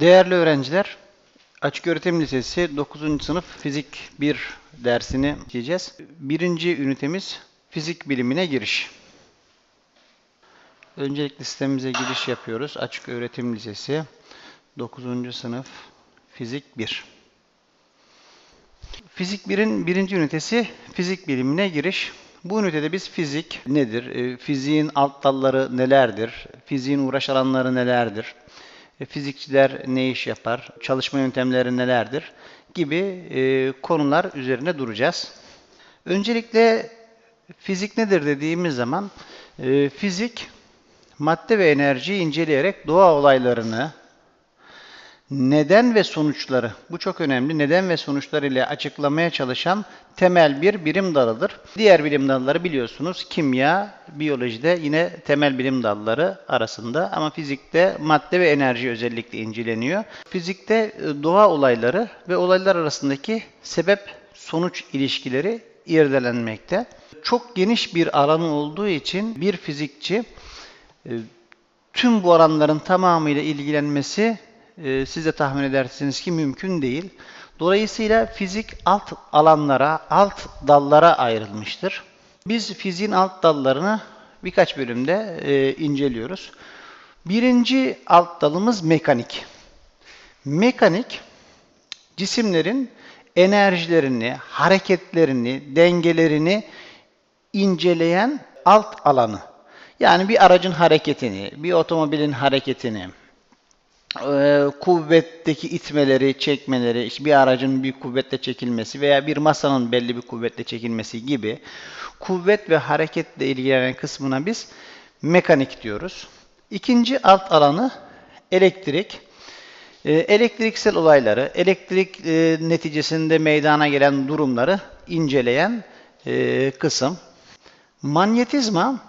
Değerli öğrenciler, Açık Öğretim Lisesi 9. sınıf Fizik 1 dersini işleyeceğiz. Birinci ünitemiz Fizik bilimine giriş. Öncelikle sistemimize giriş yapıyoruz. Açık Öğretim Lisesi 9. sınıf Fizik 1. Fizik 1'in birinci ünitesi fizik bilimine giriş. Bu ünitede biz fizik nedir, e, fiziğin alt dalları nelerdir, fiziğin uğraş alanları nelerdir, fizikçiler ne iş yapar, çalışma yöntemleri nelerdir gibi e, konular üzerine duracağız. Öncelikle fizik nedir dediğimiz zaman e, fizik madde ve enerjiyi inceleyerek doğa olaylarını, neden ve sonuçları, bu çok önemli, neden ve sonuçları ile açıklamaya çalışan temel bir bilim dalıdır. Diğer bilim dalları biliyorsunuz kimya, biyolojide yine temel bilim dalları arasında ama fizikte madde ve enerji özellikle inceleniyor. Fizikte e, doğa olayları ve olaylar arasındaki sebep sonuç ilişkileri irdelenmekte. Çok geniş bir alanı olduğu için bir fizikçi e, tüm bu alanların tamamıyla ilgilenmesi e, siz de tahmin edersiniz ki mümkün değil. Dolayısıyla fizik alt alanlara, alt dallara ayrılmıştır. Biz fiziğin alt dallarını birkaç bölümde e, inceliyoruz. Birinci alt dalımız mekanik. Mekanik, cisimlerin enerjilerini, hareketlerini, dengelerini inceleyen alt alanı. Yani bir aracın hareketini, bir otomobilin hareketini, e, kuvvetteki itmeleri, çekmeleri, işte bir aracın bir kuvvetle çekilmesi veya bir masanın belli bir kuvvetle çekilmesi gibi kuvvet ve hareketle ilgilenen kısmına biz mekanik diyoruz. İkinci alt alanı elektrik. E, elektriksel olayları, elektrik e, neticesinde meydana gelen durumları inceleyen e, kısım. Manyetizma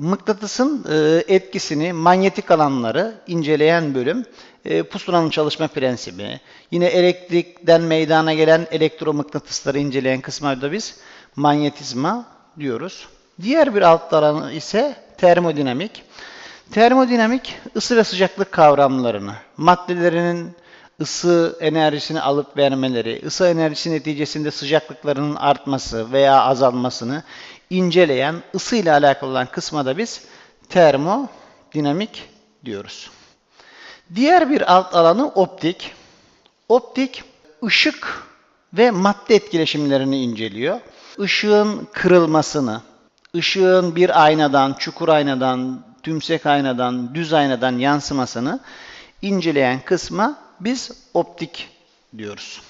Mıknatısın e, etkisini, manyetik alanları inceleyen bölüm, e, pusulanın çalışma prensibi, yine elektrikten meydana gelen elektromıknatısları inceleyen kısma da biz manyetizma diyoruz. Diğer bir alt alanı ise termodinamik. Termodinamik ısı ve sıcaklık kavramlarını, maddelerinin ısı enerjisini alıp vermeleri, ısı enerjisi neticesinde sıcaklıklarının artması veya azalmasını inceleyen, ısı ile alakalı olan kısma da biz termodinamik diyoruz. Diğer bir alt alanı optik. Optik, ışık ve madde etkileşimlerini inceliyor. Işığın kırılmasını, ışığın bir aynadan, çukur aynadan, tümsek aynadan, düz aynadan yansımasını inceleyen kısma biz optik diyoruz.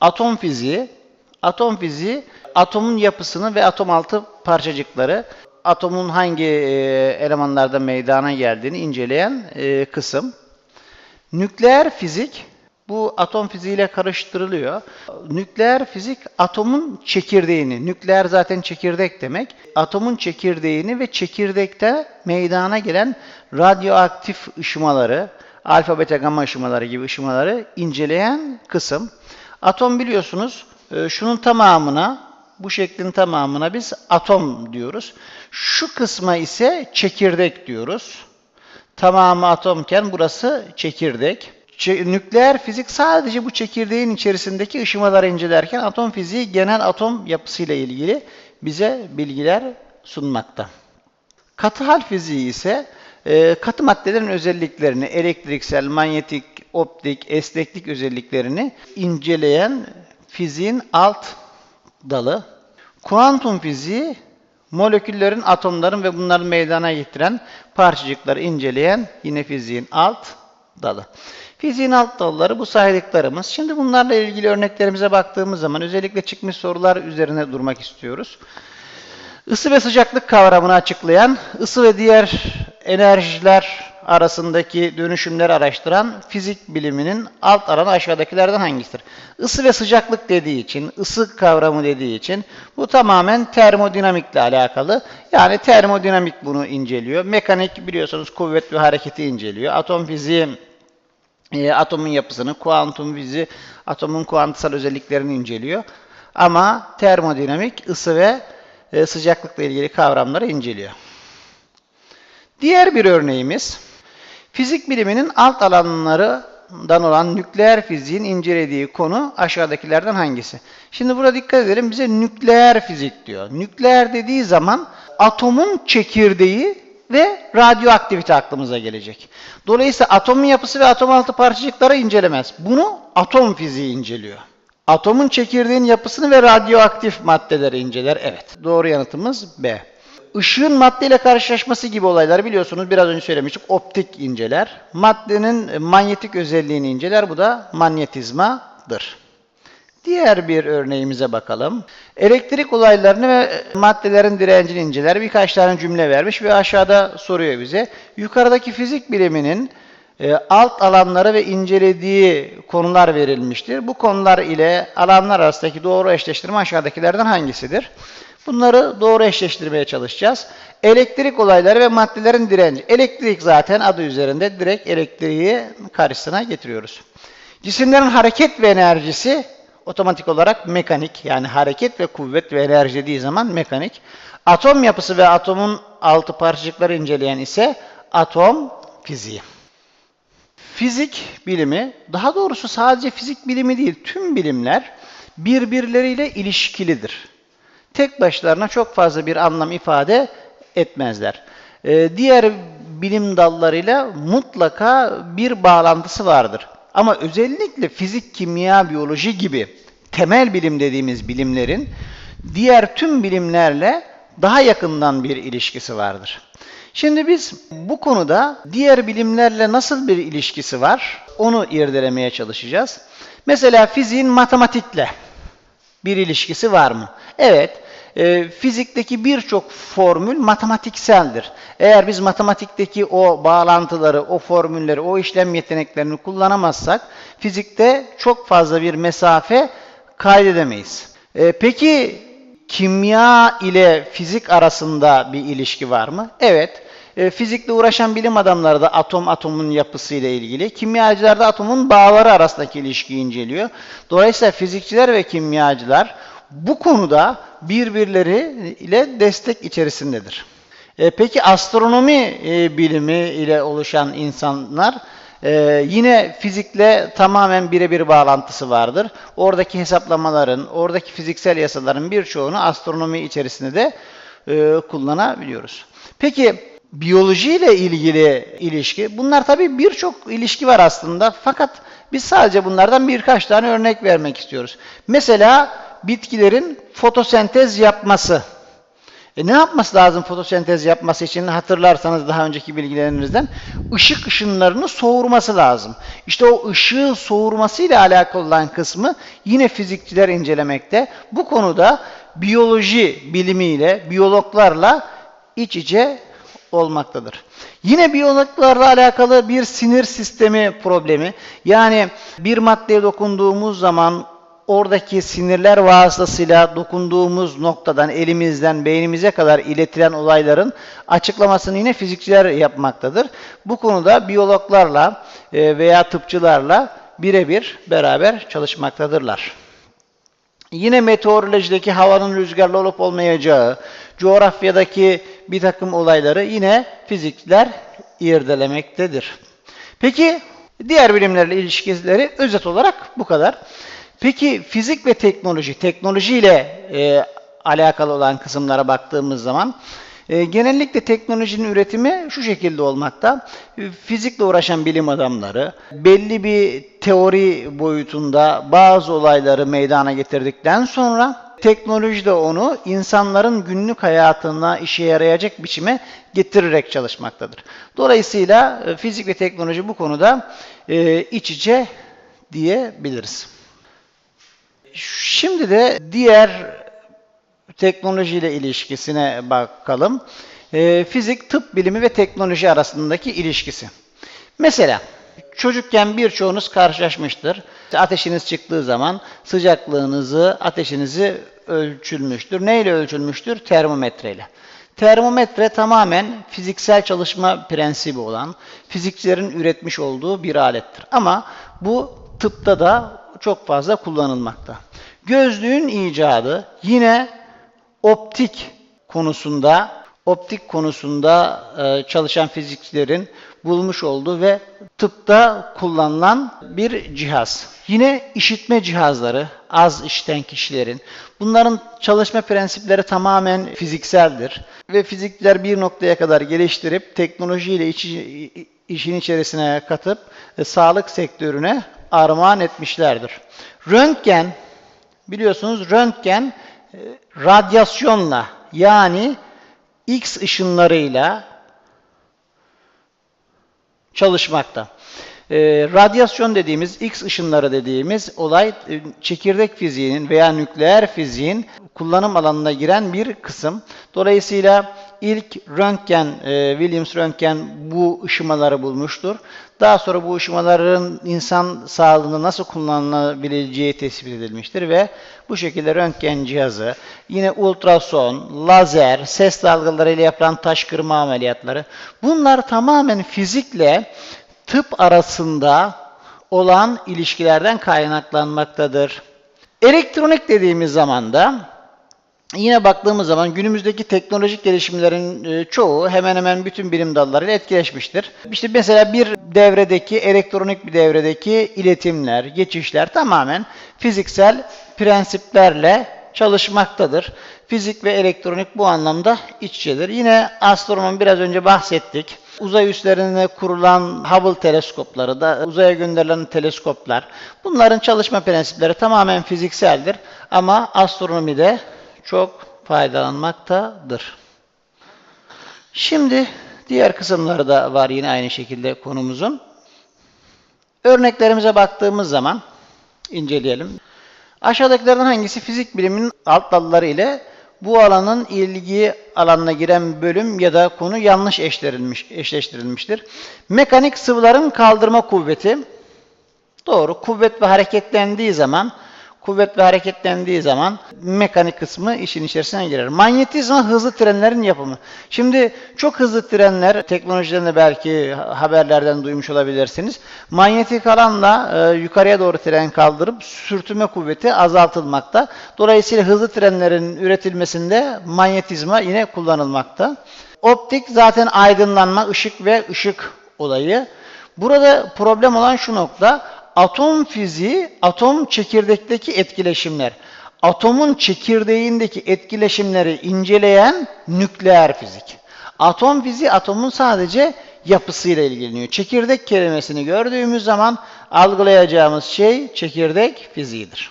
Atom fiziği, atom fiziği atomun yapısını ve atom altı parçacıkları, atomun hangi e, elemanlarda meydana geldiğini inceleyen e, kısım. Nükleer fizik, bu atom fiziğiyle karıştırılıyor. Nükleer fizik atomun çekirdeğini, nükleer zaten çekirdek demek, atomun çekirdeğini ve çekirdekte meydana gelen radyoaktif ışımaları, alfa, beta, gamma ışımaları gibi ışımaları inceleyen kısım. Atom biliyorsunuz şunun tamamına bu şeklin tamamına biz atom diyoruz. Şu kısma ise çekirdek diyoruz. Tamamı atomken burası çekirdek. nükleer fizik sadece bu çekirdeğin içerisindeki ışımaları incelerken atom fiziği genel atom yapısıyla ilgili bize bilgiler sunmakta. Katı hal fiziği ise e, katı maddelerin özelliklerini, elektriksel, manyetik, optik, esneklik özelliklerini inceleyen fiziğin alt dalı. Kuantum fiziği moleküllerin, atomların ve bunların meydana getiren parçacıkları inceleyen yine fiziğin alt dalı. Fiziğin alt dalları bu saydıklarımız. Şimdi bunlarla ilgili örneklerimize baktığımız zaman özellikle çıkmış sorular üzerine durmak istiyoruz. Isı ve sıcaklık kavramını açıklayan, ısı ve diğer enerjiler arasındaki dönüşümleri araştıran fizik biliminin alt alanı aşağıdakilerden hangisidir? Isı ve sıcaklık dediği için, ısı kavramı dediği için bu tamamen termodinamikle alakalı. Yani termodinamik bunu inceliyor. Mekanik biliyorsunuz kuvvet ve hareketi inceliyor. Atom fiziği e, atomun yapısını, kuantum fiziği atomun kuantısal özelliklerini inceliyor. Ama termodinamik ısı ve e, sıcaklıkla ilgili kavramları inceliyor. Diğer bir örneğimiz Fizik biliminin alt alanlarından olan nükleer fiziğin incelediği konu aşağıdakilerden hangisi? Şimdi burada dikkat edelim bize nükleer fizik diyor. Nükleer dediği zaman atomun çekirdeği ve radyoaktivite aklımıza gelecek. Dolayısıyla atomun yapısı ve atom altı parçacıkları incelemez. Bunu atom fiziği inceliyor. Atomun çekirdeğin yapısını ve radyoaktif maddeleri inceler. Evet. Doğru yanıtımız B. Işığın maddeyle karşılaşması gibi olayları biliyorsunuz biraz önce söylemiştik. Optik inceler. Maddenin manyetik özelliğini inceler. Bu da manyetizmadır. Diğer bir örneğimize bakalım. Elektrik olaylarını ve maddelerin direncini inceler. Birkaç tane cümle vermiş ve aşağıda soruyor bize. Yukarıdaki fizik biliminin e, alt alanları ve incelediği konular verilmiştir. Bu konular ile alanlar arasındaki doğru eşleştirme aşağıdakilerden hangisidir? Bunları doğru eşleştirmeye çalışacağız. Elektrik olayları ve maddelerin direnci. Elektrik zaten adı üzerinde direkt elektriği karşısına getiriyoruz. Cisimlerin hareket ve enerjisi otomatik olarak mekanik yani hareket ve kuvvet ve enerji dediği zaman mekanik. Atom yapısı ve atomun altı parçacıkları inceleyen ise atom fiziği. Fizik bilimi, daha doğrusu sadece fizik bilimi değil, tüm bilimler birbirleriyle ilişkilidir. Tek başlarına çok fazla bir anlam ifade etmezler. Ee, diğer bilim dallarıyla mutlaka bir bağlantısı vardır. Ama özellikle fizik, kimya, biyoloji gibi temel bilim dediğimiz bilimlerin diğer tüm bilimlerle daha yakından bir ilişkisi vardır. Şimdi biz bu konuda diğer bilimlerle nasıl bir ilişkisi var onu irdelemeye çalışacağız. Mesela fiziğin matematikle bir ilişkisi var mı? Evet, e, fizikteki birçok formül matematikseldir. Eğer biz matematikteki o bağlantıları, o formülleri, o işlem yeteneklerini kullanamazsak fizikte çok fazla bir mesafe kaydedemeyiz. E, peki kimya ile fizik arasında bir ilişki var mı? Evet. E, fizikle uğraşan bilim adamları da atom atomun yapısı ile ilgili. Kimyacılar da atomun bağları arasındaki ilişkiyi inceliyor. Dolayısıyla fizikçiler ve kimyacılar bu konuda birbirleri ile destek içerisindedir. E, peki astronomi e, bilimi ile oluşan insanlar ee, yine fizikle tamamen birebir bağlantısı vardır. Oradaki hesaplamaların, oradaki fiziksel yasaların birçoğunu astronomi içerisinde de e, kullanabiliyoruz. Peki biyoloji ile ilgili ilişki, bunlar tabii birçok ilişki var aslında fakat biz sadece bunlardan birkaç tane örnek vermek istiyoruz. Mesela bitkilerin fotosentez yapması. E ne yapması lazım fotosentez yapması için hatırlarsanız daha önceki bilgilerinizden ışık ışınlarını soğurması lazım. İşte o ışığı soğurması ile alakalı olan kısmı yine fizikçiler incelemekte. Bu konuda biyoloji bilimiyle, biyologlarla iç içe olmaktadır. Yine biyologlarla alakalı bir sinir sistemi problemi. Yani bir maddeye dokunduğumuz zaman oradaki sinirler vasıtasıyla dokunduğumuz noktadan elimizden beynimize kadar iletilen olayların açıklamasını yine fizikçiler yapmaktadır. Bu konuda biyologlarla e, veya tıpçılarla birebir beraber çalışmaktadırlar. Yine meteorolojideki havanın rüzgarlı olup olmayacağı, coğrafyadaki bir takım olayları yine fizikçiler irdelemektedir. Peki diğer bilimlerle ilişkileri özet olarak bu kadar. Peki fizik ve teknoloji, teknolojiyle e, alakalı olan kısımlara baktığımız zaman e, genellikle teknolojinin üretimi şu şekilde olmakta. E, fizikle uğraşan bilim adamları belli bir teori boyutunda bazı olayları meydana getirdikten sonra teknoloji de onu insanların günlük hayatına işe yarayacak biçime getirerek çalışmaktadır. Dolayısıyla e, fizik ve teknoloji bu konuda e, iç içe diyebiliriz. Şimdi de diğer teknolojiyle ilişkisine bakalım. E, fizik, tıp bilimi ve teknoloji arasındaki ilişkisi. Mesela çocukken birçoğunuz karşılaşmıştır. Ateşiniz çıktığı zaman sıcaklığınızı, ateşinizi ölçülmüştür. Neyle ölçülmüştür? Termometreyle. Termometre tamamen fiziksel çalışma prensibi olan, fizikçilerin üretmiş olduğu bir alettir. Ama bu tıpta da çok fazla kullanılmakta. Gözlüğün icadı yine optik konusunda optik konusunda e, çalışan fizikçilerin bulmuş olduğu ve tıpta kullanılan bir cihaz. Yine işitme cihazları, az işiten kişilerin. Bunların çalışma prensipleri tamamen fizikseldir. Ve fizikler bir noktaya kadar geliştirip teknolojiyle içi, işin içerisine katıp e, sağlık sektörüne armağan etmişlerdir. Röntgen, biliyorsunuz röntgen e, radyasyonla yani X ışınlarıyla çalışmakta. E, radyasyon dediğimiz, X ışınları dediğimiz olay e, çekirdek fiziğinin veya nükleer fiziğin kullanım alanına giren bir kısım. Dolayısıyla ilk röntgen, e, Williams röntgen bu ışımaları bulmuştur. Daha sonra bu ışımaların insan sağlığında nasıl kullanılabileceği tespit edilmiştir ve bu şekilde röntgen cihazı, yine ultrason, lazer, ses dalgalarıyla yapılan taş kırma ameliyatları bunlar tamamen fizikle tıp arasında olan ilişkilerden kaynaklanmaktadır. Elektronik dediğimiz zaman da yine baktığımız zaman günümüzdeki teknolojik gelişimlerin e, çoğu hemen hemen bütün bilim dallarıyla etkileşmiştir. İşte mesela bir devredeki, elektronik bir devredeki iletimler, geçişler tamamen fiziksel prensiplerle çalışmaktadır. Fizik ve elektronik bu anlamda iç içedir. Yine astronomi biraz önce bahsettik. Uzay üslerine kurulan Hubble teleskopları da uzaya gönderilen teleskoplar. Bunların çalışma prensipleri tamamen fizikseldir ama astronomide çok faydalanmaktadır. Şimdi diğer kısımları da var yine aynı şekilde konumuzun. Örneklerimize baktığımız zaman inceleyelim. Aşağıdakilerden hangisi fizik biliminin alt dalları ile bu alanın ilgi alanına giren bölüm ya da konu yanlış eşleştirilmiş, eşleştirilmiştir. Mekanik sıvıların kaldırma kuvveti. Doğru. Kuvvet ve hareketlendiği zaman kuvvet ve hareketlendiği zaman mekanik kısmı işin içerisine girer. Manyetizma hızlı trenlerin yapımı. Şimdi çok hızlı trenler teknolojilerinde belki haberlerden duymuş olabilirsiniz. Manyetik alanla e, yukarıya doğru tren kaldırıp sürtünme kuvveti azaltılmakta. Dolayısıyla hızlı trenlerin üretilmesinde manyetizma yine kullanılmakta. Optik zaten aydınlanma, ışık ve ışık olayı. Burada problem olan şu nokta, atom fiziği, atom çekirdekteki etkileşimler. Atomun çekirdeğindeki etkileşimleri inceleyen nükleer fizik. Atom fiziği atomun sadece yapısıyla ilgileniyor. Çekirdek kelimesini gördüğümüz zaman algılayacağımız şey çekirdek fiziğidir.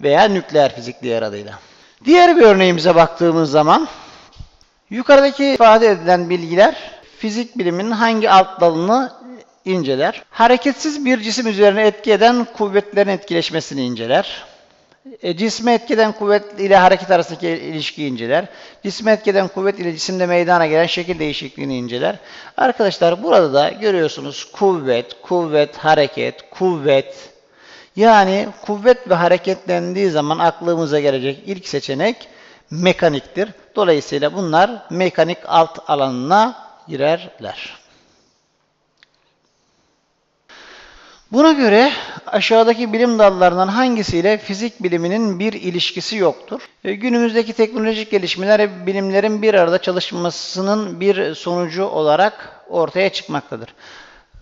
Veya nükleer fizik diğer adıyla. Diğer bir örneğimize baktığımız zaman yukarıdaki ifade edilen bilgiler fizik biliminin hangi alt dalını inceler. Hareketsiz bir cisim üzerine etki eden kuvvetlerin etkileşmesini inceler. E, cisme etkeden kuvvet ile hareket arasındaki ilişkiyi inceler. Cisme etkeden kuvvet ile cisimde meydana gelen şekil değişikliğini inceler. Arkadaşlar burada da görüyorsunuz kuvvet, kuvvet, hareket, kuvvet. Yani kuvvet ve hareketlendiği zaman aklımıza gelecek ilk seçenek mekaniktir. Dolayısıyla bunlar mekanik alt alanına girerler. Buna göre aşağıdaki bilim dallarından hangisiyle fizik biliminin bir ilişkisi yoktur? E, günümüzdeki teknolojik gelişmeler bilimlerin bir arada çalışmasının bir sonucu olarak ortaya çıkmaktadır.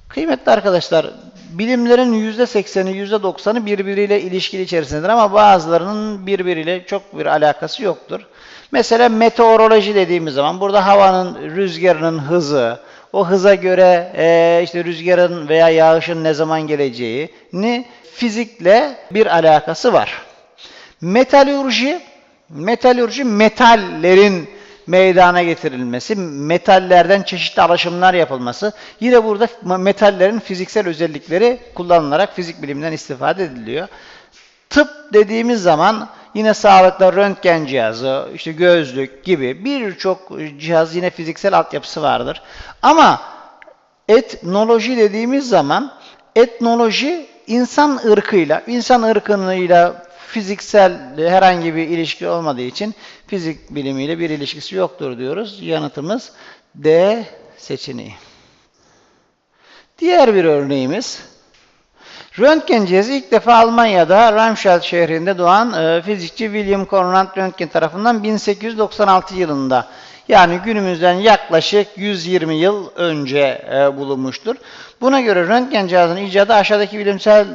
Kıymetli arkadaşlar, bilimlerin %80'i, %90'ı birbiriyle ilişkili içerisindedir ama bazılarının birbiriyle çok bir alakası yoktur. Mesela meteoroloji dediğimiz zaman burada havanın rüzgarının hızı, o hıza göre e, işte rüzgarın veya yağışın ne zaman geleceğini fizikle bir alakası var. Metalürji, metalürji metallerin meydana getirilmesi, metallerden çeşitli alaşımlar yapılması. Yine burada metallerin fiziksel özellikleri kullanılarak fizik biliminden istifade ediliyor. Tıp dediğimiz zaman yine sağlıkta röntgen cihazı, işte gözlük gibi birçok cihaz yine fiziksel altyapısı vardır. Ama etnoloji dediğimiz zaman etnoloji insan ırkıyla, insan ırkıyla fiziksel herhangi bir ilişki olmadığı için fizik bilimiyle bir ilişkisi yoktur diyoruz. Yanıtımız D seçeneği. Diğer bir örneğimiz Röntgen cihazı ilk defa Almanya'da Ramstadt şehrinde doğan e, fizikçi William Conrad Röntgen tarafından 1896 yılında Yani günümüzden yaklaşık 120 yıl önce e, bulunmuştur. Buna göre röntgen cihazının icadı aşağıdaki bilimsel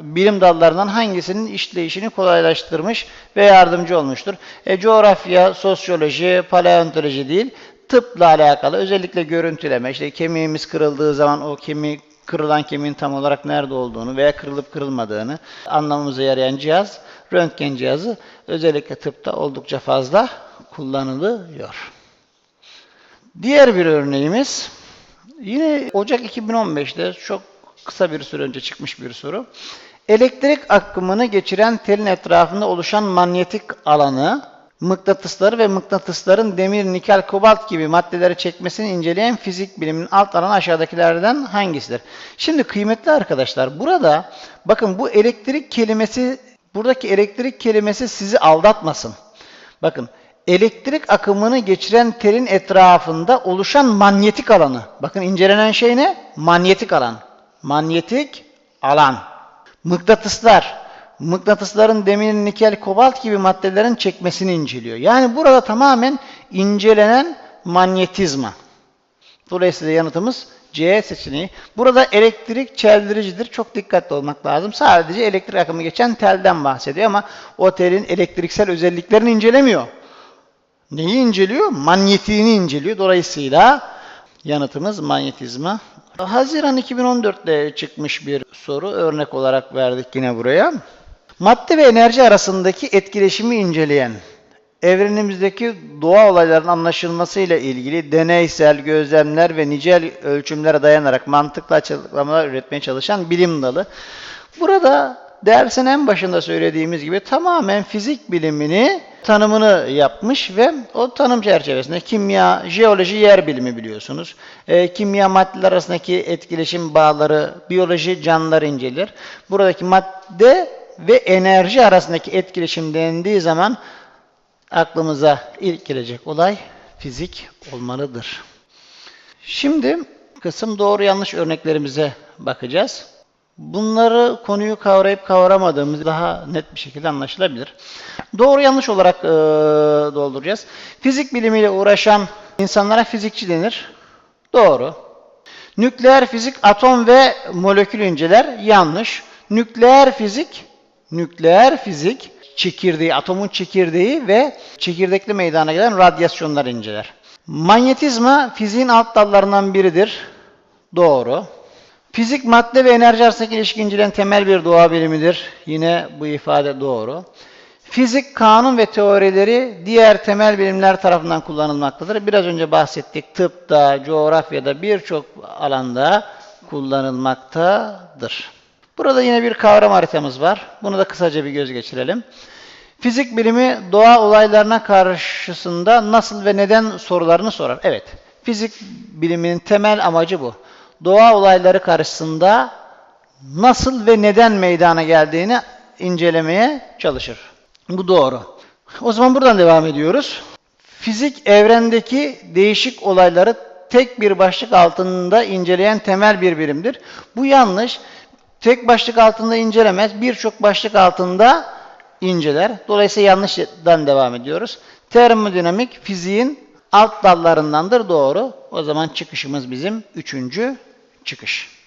bilim dallarından hangisinin işleyişini kolaylaştırmış ve yardımcı olmuştur? E, coğrafya, sosyoloji, paleontoloji değil, tıpla alakalı özellikle görüntüleme, işte kemiğimiz kırıldığı zaman o kemik kırılan kemiğin tam olarak nerede olduğunu veya kırılıp kırılmadığını anlamamıza yarayan cihaz, röntgen cihazı özellikle tıpta oldukça fazla kullanılıyor. Diğer bir örneğimiz yine Ocak 2015'te çok kısa bir süre önce çıkmış bir soru. Elektrik akımını geçiren telin etrafında oluşan manyetik alanı, mıknatısları ve mıknatısların demir, nikel, kobalt gibi maddeleri çekmesini inceleyen fizik biliminin alt alanı aşağıdakilerden hangisidir? Şimdi kıymetli arkadaşlar burada bakın bu elektrik kelimesi buradaki elektrik kelimesi sizi aldatmasın. Bakın elektrik akımını geçiren telin etrafında oluşan manyetik alanı. Bakın incelenen şey ne? Manyetik alan. Manyetik alan. Mıknatıslar. Mıknatısların demir, nikel, kobalt gibi maddelerin çekmesini inceliyor. Yani burada tamamen incelenen manyetizma. Dolayısıyla yanıtımız C seçeneği. Burada elektrik çeldiricidir. Çok dikkatli olmak lazım. Sadece elektrik akımı geçen telden bahsediyor ama o telin elektriksel özelliklerini incelemiyor. Neyi inceliyor? Manyetiğini inceliyor. Dolayısıyla yanıtımız manyetizma. Haziran 2014'te çıkmış bir soru. Örnek olarak verdik yine buraya. Madde ve enerji arasındaki etkileşimi inceleyen, evrenimizdeki doğa olaylarının anlaşılmasıyla ilgili deneysel gözlemler ve nicel ölçümlere dayanarak mantıklı açıklamalar üretmeye çalışan bilim dalı. Burada dersin en başında söylediğimiz gibi tamamen fizik bilimini tanımını yapmış ve o tanım çerçevesinde kimya, jeoloji, yer bilimi biliyorsunuz. E, kimya maddeler arasındaki etkileşim bağları, biyoloji canlıları inceler. Buradaki madde ve enerji arasındaki etkileşim dendiği zaman aklımıza ilk gelecek olay fizik olmalıdır. Şimdi kısım doğru yanlış örneklerimize bakacağız. Bunları konuyu kavrayıp kavramadığımız daha net bir şekilde anlaşılabilir. Doğru yanlış olarak e, dolduracağız. Fizik bilimiyle uğraşan insanlara fizikçi denir. Doğru. Nükleer fizik atom ve molekül inceler. Yanlış. Nükleer fizik nükleer fizik çekirdeği, atomun çekirdeği ve çekirdekli meydana gelen radyasyonları inceler. Manyetizma fiziğin alt dallarından biridir. Doğru. Fizik madde ve enerji arasındaki ilişki inceleyen temel bir doğa bilimidir. Yine bu ifade doğru. Fizik kanun ve teorileri diğer temel bilimler tarafından kullanılmaktadır. Biraz önce bahsettik tıpta, coğrafyada birçok alanda kullanılmaktadır. Burada yine bir kavram haritamız var. Bunu da kısaca bir göz geçirelim. Fizik bilimi doğa olaylarına karşısında nasıl ve neden sorularını sorar. Evet, fizik biliminin temel amacı bu. Doğa olayları karşısında nasıl ve neden meydana geldiğini incelemeye çalışır. Bu doğru. O zaman buradan devam ediyoruz. Fizik evrendeki değişik olayları tek bir başlık altında inceleyen temel bir birimdir. Bu yanlış. Tek başlık altında incelemez, birçok başlık altında inceler. Dolayısıyla yanlıştan devam ediyoruz. Termodinamik fiziğin alt dallarındandır doğru. O zaman çıkışımız bizim üçüncü çıkış.